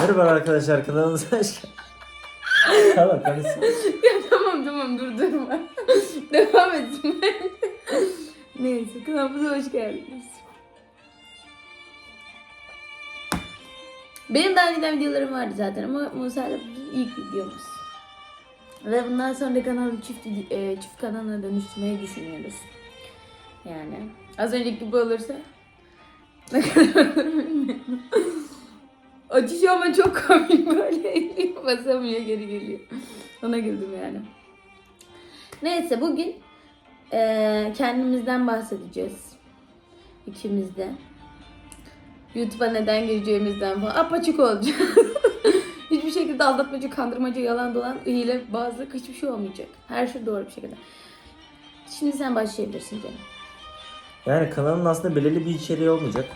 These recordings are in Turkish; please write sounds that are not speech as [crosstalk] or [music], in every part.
Merhaba arkadaşlar kanalımıza hoş geldiniz. [laughs] tamam konuşsun. Ya tamam tamam dur durma. [laughs] Devam etsin. Neyse kanalımıza hoş geldiniz. Benim daha önceden videolarım vardı zaten ama Musa ile ilk videomuz. Ve bundan sonra da kanalı çift, e, çift kanala dönüştürmeyi düşünüyoruz. Yani az önceki gibi olursa [laughs] ne kadar olur bilmiyorum. Açış ama çok komik böyle eliyor [laughs] basamıyor geri geliyor. Ona güldüm yani. Neyse bugün eee, kendimizden bahsedeceğiz. İkimiz de. YouTube'a neden gireceğimizden falan apaçık olacak. [laughs] hiçbir şekilde aldatmacı, kandırmacı, yalan dolan, hile, bazı hiçbir şey olmayacak. Her şey doğru bir şekilde. Şimdi sen başlayabilirsin canım. Yani kanalın aslında belirli bir içeriği olmayacak.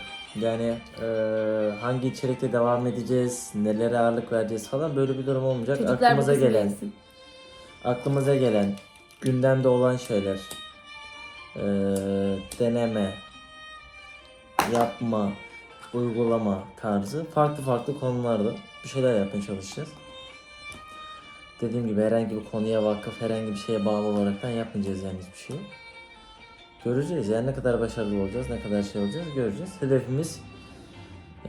Yani eee, hangi içerikte devam edeceğiz, nelere ağırlık vereceğiz falan böyle bir durum olmayacak. Çocuklar aklımıza gelen, aklımıza gelen, gündemde olan şeyler, eee, deneme, yapma, uygulama tarzı farklı farklı konularda bir şeyler yapmaya çalışacağız. Dediğim gibi herhangi bir konuya vakıf, herhangi bir şeye bağlı olaraktan yapmayacağız yani hiçbir şey. Göreceğiz yani ne kadar başarılı olacağız, ne kadar şey olacağız göreceğiz. Hedefimiz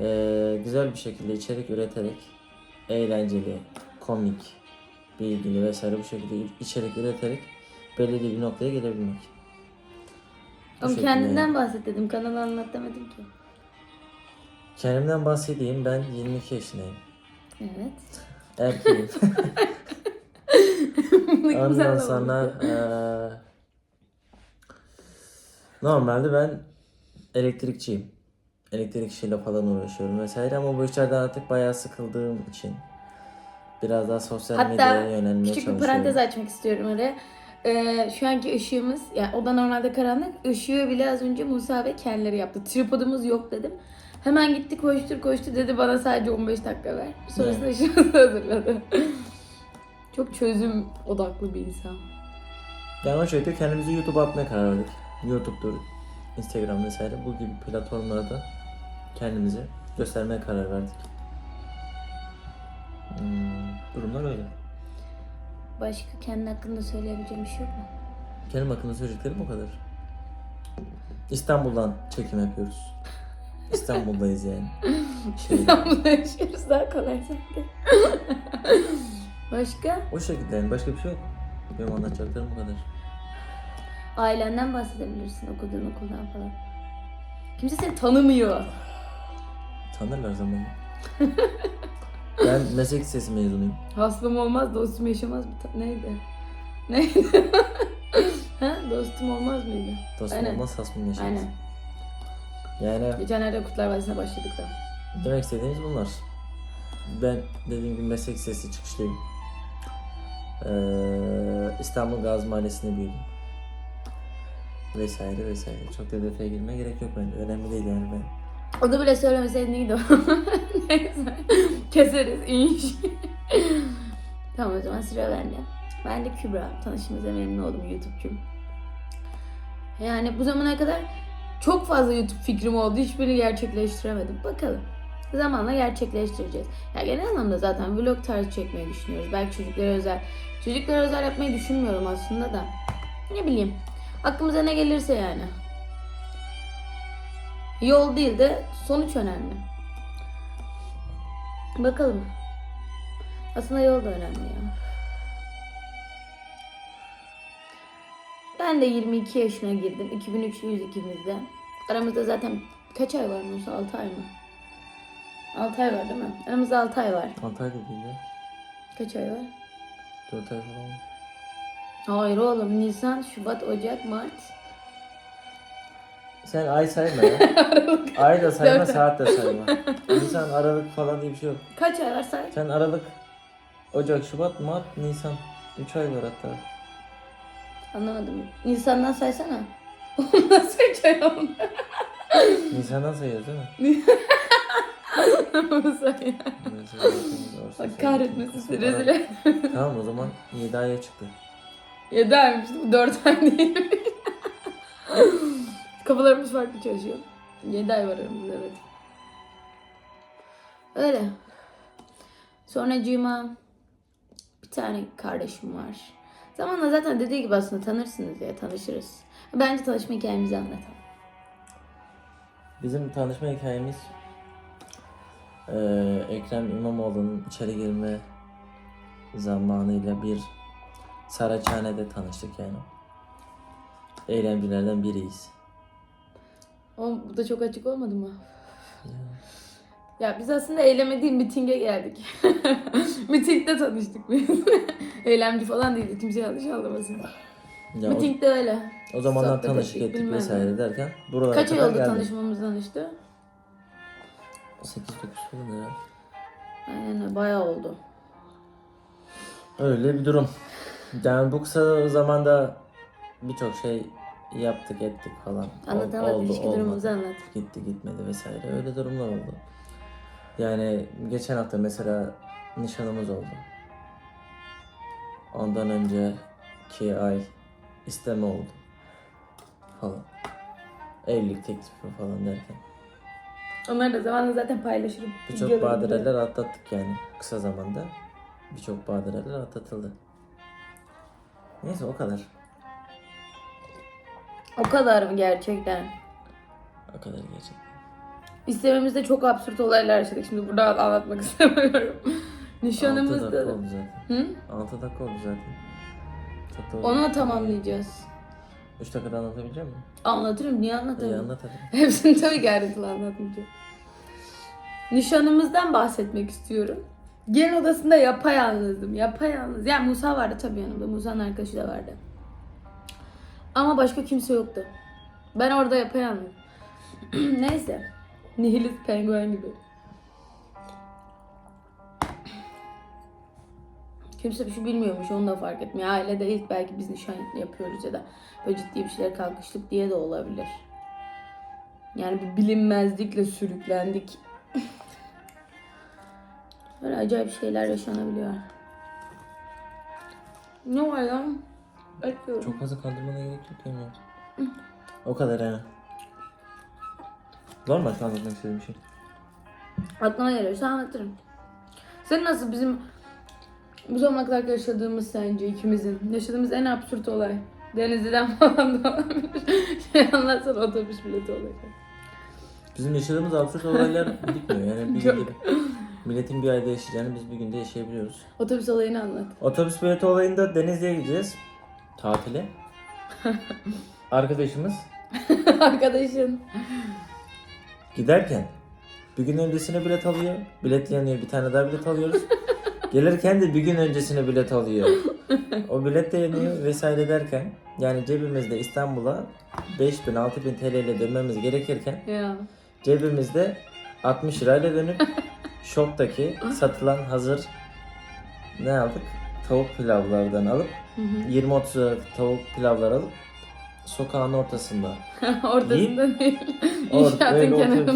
eee, güzel bir şekilde içerik üreterek, eğlenceli, komik, bilgili vesaire bu şekilde içerik üreterek belirli bir noktaya gelebilmek. Ama şekilde kendinden bahset dedim. Kanalı anlat demedim ki. Kendimden bahsedeyim ben 22 yaşındayım. Evet. Erkeğim. [laughs] Ondan sonra eee, normalde ben elektrikçiyim. Elektrik işiyle falan uğraşıyorum vesaire ama bu işlerden artık bayağı sıkıldığım için biraz daha sosyal Hatta medyaya yönelmeye Küçük bir çalışıyorum. parantez açmak istiyorum oraya. Ee, şu anki ışığımız, yani o da normalde karanlık. Işığı bile az önce Musa ve kendileri yaptı. Tripodumuz yok dedim. Hemen gitti koştur koştu dedi bana sadece 15 dakika ver. Sonrasında ışığımızı [laughs] hazırladı. Çok çözüm odaklı bir insan. Yani o şekilde kendimizi YouTube'a atmaya karar verdik. YouTube'dur, Instagram vesaire bu gibi platformlarda kendimizi göstermeye karar verdik. Hmm, durumlar öyle. Başka kendi hakkında söyleyebileceğim bir şey yok mu? Benim hakkında söyleyeceklerim o kadar. İstanbul'dan çekim yapıyoruz. İstanbul'dayız yani. [laughs] Şey, İstanbul'da yaşıyoruz daha kolay sanki. [laughs] Başka? o şekilde yani başka bir şey yok. Benim anlatacaklarım bu kadar. Ailenden bahsedebilirsin okuduğun okuldan falan. Kimse seni tanımıyor. Tanırlar zamanla. [laughs] ben meslek lisesi mezunuyum. Hastam olmaz, dostum yaşamaz mı? Neydi? Neydi? [laughs] ha? Dostum olmaz mıydı? Dostum Aynen. olmaz hasmım yaşamaz. Aynen. Yani Geçenlerde Kurtlar Vadisi'ne başladık da. demek istediğimiz bunlar. Ben dediğim gibi meslek lisesi çıkışlıyım. Ee, İstanbul Gazi Mahallesi'nde büyüdüm. Vesaire vesaire. Çok da detaya girmeye gerek yok bence. Önemli değil yani ben. O da bile söylemeseydin iyiydi o. [laughs] Neyse. Keseriz. İyi. tamam o zaman sıra bende. Ben de Kübra. Tanışımıza memnun oldum YouTube'cum. Yani bu zamana kadar çok fazla YouTube fikrim oldu. Hiçbirini gerçekleştiremedim. Bakalım. Zamanla gerçekleştireceğiz. Ya genel anlamda zaten vlog tarzı çekmeyi düşünüyoruz. Belki çocuklara özel. Çocuklara özel yapmayı düşünmüyorum aslında da. Ne bileyim. Aklımıza ne gelirse yani. Yol değil de sonuç önemli. Bakalım. Aslında yol da önemli ya. Ben de 22 yaşına girdim. 2003'lüyüz ikimiz de. Aramızda zaten kaç ay var Musa? 6 ay mı? 6 ay var değil mi? Aramızda 6 ay var. Antalya'da değil de. Kaç ay var? 4 ay falan. Hayır oğlum. Nisan, Şubat, Ocak, Mart. Sen ay sayma ya. [laughs] ay da sayma, saat de sayma. [laughs] Nisan, Aralık falan diye bir şey yok. Kaç ay var say? Sen Aralık, Ocak, Şubat, Mart, Nisan. 3 ay var hatta. Anlamadım. Nisan'dan saysana. [laughs] Nasıl üç ay oldu? Nisan'dan sayıyoruz değil mi? Ya. Doğrusu Bak kahretmesin rezil. Tamam o zaman 7 aya çıktı. Yedi aymış bu dört ay değil. [laughs] Kafalarımız farklı çalışıyor. Yedi ay var aramızda evet. Öyle. Sonracığıma bir tane kardeşim var. Zamanla zaten dediği gibi aslında tanırsınız ya tanışırız. Bence tanışma hikayemizi anlatalım. Bizim tanışma hikayemiz eee, Ekrem İmamoğlu'nun içeri girme zamanıyla bir Saraçhane'de tanıştık yani. Eğlencelerden biriyiz. O bu da çok açık olmadı mı? Ya biz aslında eyleme değil mitinge geldik. [laughs] Mitingde tanıştık biz. [laughs] Eylemci falan değildi kimse yanlış anlamasın. Ya o, Mitingde öyle. o zamanlar sohbet tanışık ettik, ettik vesaire derken buralara Kaç ay oldu geldik. tanışmamızdan işte? 8-9 falan herhalde. Aynen öyle bayağı oldu. Öyle bir durum. Yani bu kısa zamanda birçok şey yaptık ettik falan. Anlat Ol- anlat oldu, ilişki olmadı. durumumuzu anlat. Gitti gitmedi vesaire öyle durumlar oldu. Yani geçen hafta mesela nişanımız oldu. Ondan önceki ay isteme oldu. Falan. Evlilik teklifi falan derken. Onları da zamanla zaten paylaşırım. Birçok badireler atlattık yani kısa zamanda. Birçok badireler atlatıldı. Neyse o kadar. O kadar mı gerçekten? O kadar gerçekten. İstememizde çok absürt olaylar yaşadık. Şimdi burada anlatmak [laughs] istemiyorum. 6 Nişanımızda dakika da. oldu zaten. Hı? 6 dakika oldu zaten. Çok da Onu tamamlayacağız. 3 dakikada anlatabilecek misin? Anlatırım. Niye İyi anlatamam? anlat [laughs] hadi. Hepsini tabii ki ayrıntılı anlatmayacağım. Nişanımızdan bahsetmek istiyorum. Gelin odasında yapayalnızdım. Yapayalnız. Yani Musa vardı tabii yanımda. Musa'nın arkadaşı da vardı. Ama başka kimse yoktu. Ben orada yapayalnız. [clears throat] Neyse. Nihilist penguen gibi. Kimse bir şey bilmiyormuş onu da fark etmiyor. Ailede ilk belki biz nişan yapıyoruz ya da böyle ciddi bir şeyler kalkıştık diye de olabilir. Yani bir bilinmezlikle sürüklendik. [laughs] Böyle acayip şeyler yaşanabiliyor. Ne var lan? Bekliyorum. Çok fazla kandırmana gerek yok yani. O kadar yani. Var mı başka anlatmak istediğin bir şey? Aklıma geliyorsa anlatırım. Sen nasıl bizim bu zamana kadar yaşadığımız sence ikimizin yaşadığımız en absürt olay? Denizli'den [laughs] falan da olabilir. Şey anlatsana otobüs bileti olacak. Bizim yaşadığımız absürt olaylar bitmiyor yani bir Çok. Milletin bir ayda yaşayacağını biz bir günde yaşayabiliyoruz. Otobüs olayını anlat. Otobüs bileti olayında Denizli'ye gideceğiz. Tatile. [laughs] Arkadaşımız [laughs] Arkadaşın. giderken bir gün öncesine bilet alıyor. Bilet yanıyor bir tane daha bilet alıyoruz. [laughs] Gelirken de bir gün öncesine bilet alıyor. O bilet de yanıyor vesaire derken yani cebimizde İstanbul'a 5000 6000 TL ile dönmemiz gerekirken Ya. cebimizde 60 lirayla dönüp şoktaki satılan hazır ne aldık? Tavuk pilavlardan alıp Hı hı. 20-30 liralık tavuk pilavlar alıp sokağın ortasında [laughs] Ortasında değil. [laughs] or, İnşaatın kenarında.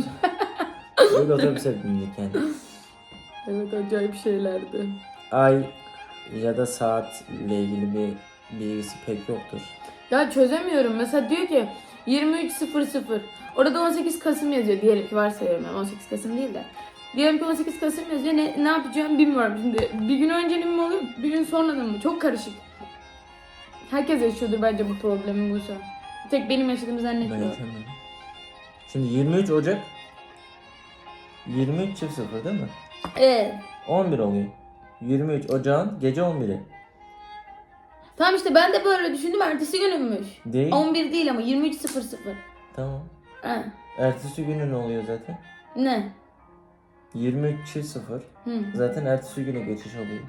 öyle otobüse bindik yani. [laughs] Evet acayip şeylerdi. Ay ya da saatle ilgili bir bilgisi pek yoktur. Ya çözemiyorum. Mesela diyor ki 23.00. Orada 18 Kasım yazıyor. Diyelim ki varsayıyorum yani 18 Kasım değil de. Diyelim ki 18 Kasım yazıyor. Ne, ne yapacağım bilmiyorum. Şimdi bir gün öncenin mi oluyor, bir gün sonradan mı? Çok karışık. Herkes yaşıyordur bence bu problemi Musa. Tek benim yaşadığımı Ben zannetmiyorum. yaşamıyorum. Şimdi 23 Ocak 23 çift sıfır değil mi? Evet. 11 oluyor. 23 Ocağın gece 11'i. Tamam işte ben de böyle düşündüm. Ertesi günümmüş. Değil. 11 değil ama 23.00. Tamam. Ha. Ertesi günü ne oluyor zaten? Ne? 23 çift sıfır. Hı. Zaten ertesi güne geçiş oluyor.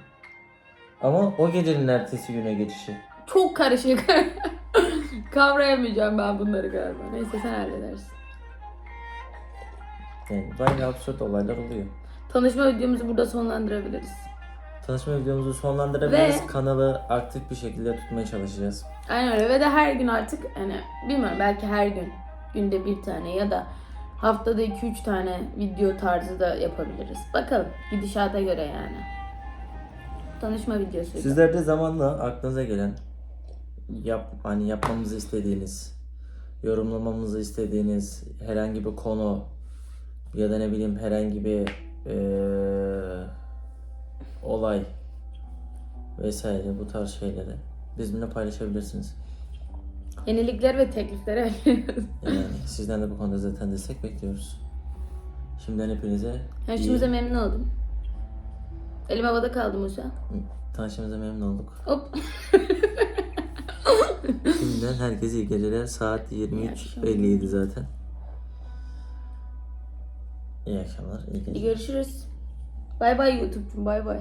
Ama o gecenin ertesi güne geçişi. Çok karışık. [laughs] Kavrayamayacağım ben bunları galiba. Neyse sen halledersin. Yani bayağı absürt olaylar oluyor. Tanışma videomuzu burada sonlandırabiliriz. Tanışma videomuzu sonlandırabiliriz. Ve- Kanalı aktif bir şekilde tutmaya çalışacağız. Aynen öyle ve de her gün artık hani bilmiyorum belki her gün günde bir tane ya da haftada 2-3 tane video tarzı da yapabiliriz. Bakalım gidişata göre yani. Tanışma videosu. Sizler de zamanla aklınıza gelen yap hani yapmamızı istediğiniz, yorumlamamızı istediğiniz herhangi bir konu ya da ne bileyim herhangi bir eee, olay vesaire bu tarz şeyleri bizimle paylaşabilirsiniz. Yenilikler ve teklifleri Yani sizden de bu konuda zaten destek bekliyoruz. Şimdiden hepinize iyi, Tanıştığımıza memnun oldum. Elim havada kaldı Musa. tanıştığımıza memnun olduk. Hop. Şimdiden herkese iyi geceler. Saat İyi 23.57 zaten. İyi akşamlar, iyi geceler. Görüşürüz. Bay bay YouTube'cum bay bay.